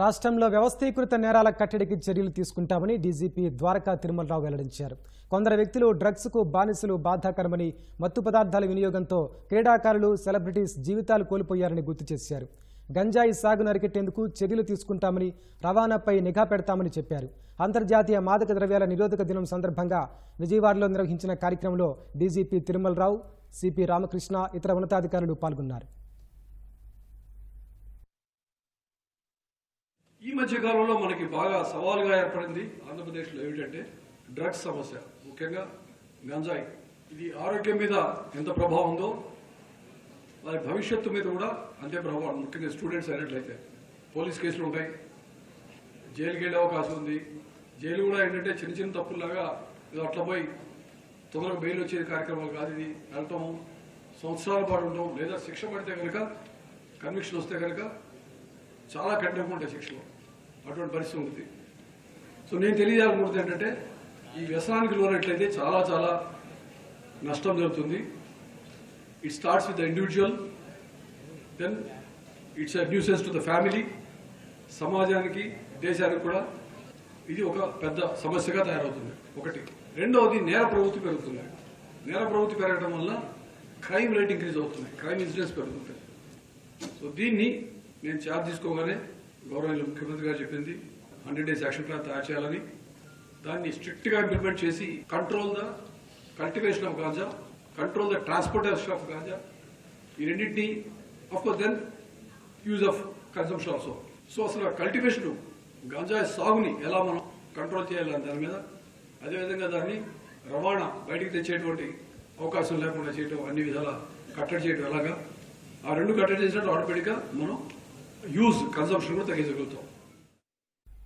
రాష్ట్రంలో వ్యవస్థీకృత నేరాల కట్టడికి చర్యలు తీసుకుంటామని డీజీపీ ద్వారకా తిరుమలరావు వెల్లడించారు. కొందరు వ్యక్తులు డ్రగ్స్కు బానిసలు బాధాకరమని మత్తు పదార్థాల వినియోగంతో క్రీడాకారులు సెలబ్రిటీస్ జీవితాలు కోల్పోయారని గుర్తు చేశారు. గంజాయి సాగు నరికెట్టేందుకు చర్యలు తీసుకుంటామని రవాణాపై నిఘా పెడతామని చెప్పారు. అంతర్జాతీయ మాదక ద్రవ్యాల నిరోధక దినం సందర్భంగా విజయవాడలో నిర్వహించిన కార్యక్రమంలో డీజీపీ తిరుమలరావు సిపి రామకృష్ణ ఇతర ఉన్నతాధికారులు పాల్గొన్నారు. ఈ మధ్య కాలంలో మనకి బాగా సవాలుగా ఏర్పడింది ఆంధ్రప్రదేశ్లో ఏమిటంటే డ్రగ్స్ సమస్య ముఖ్యంగా గంజాయి. ఇది ఆరోగ్యం మీద ఎంత ప్రభావం ఉందో వారి భవిష్యత్తు మీద కూడా అంతే ప్రభావం ముఖ్యంగా స్టూడెంట్స్ అయినట్లయితే. పోలీస్ కేసులు ఉంటాయి. జైలుకి వెళ్ళే అవకాశం ఉంది. జైలు కూడా ఏంటంటే చిన్న చిన్న తప్పుల్లాగా ఏదో అట్లా పోయి తొందరగా బెయిల్ వచ్చే కార్యక్రమాలు కాదు ఇది. వెళ్తాము సంవత్సరాల పాటు ఉంటాం లేదా శిక్ష పడితే కనుక కన్విక్షన్ వస్తే కనుక చాలా కఠినంగా ఉంటాయి శిక్షలు. అటువంటి పరిస్థితి ఉంటుంది. సో నేను తెలియజేయాలనుకుంటుంది ఏంటంటే ఈ వ్యసనానికి లోనట్లయితే చాలా చాలా నష్టం జరుగుతుంది. It starts with the individual then it's a nuisance to the family సమాజానికి దేశానికి కూడా ఇది ఒక పెద్ద సమస్యగా తయారవుతుంది. ఒకటి. రెండవది నేర ప్రవృత్తి పెరుగుతుంది. నేర ప్రవృత్తి పెరగడం వల్ల క్రైమ్ రేట్ ఇంక్రీజ్ అవుతుంది. క్రైమ్ ఇన్సిడెన్స్ పెరుగుతుంది. సో దీన్ని నేను ఛార్జ్ తీసుకోగానే గౌరవ ముఖ్యమంత్రి గారు చెప్పింది. హండ్రెడ్ డేస్ యాక్షన్ ప్లాన్ తయారు చేయాలని. దాన్ని స్ట్రిక్ట్గా ఇంప్లిమెంట్ చేసి control the cultivation of ganja control the transportation of ganja ఈ రెండింటిని of course then use of consumption also so అసలు కల్టివేషన్ గాంజా సాగుని ఎలా మనం కంట్రోల్ చేయాలని దాని మీద అదేవిధంగా దాన్ని రవాణా బయటికి తెచ్చేటువంటి అవకాశం లేకుండా చేయడం అన్ని విధాల కట్టడి చేయడం ఎలాగా? ఆ రెండు కట్టడి చేసినట్టు ఆటోమేటిక్గా మనం యూజ్ కన్సంప్షన్ కూడా తగ్గించగలుగుతాం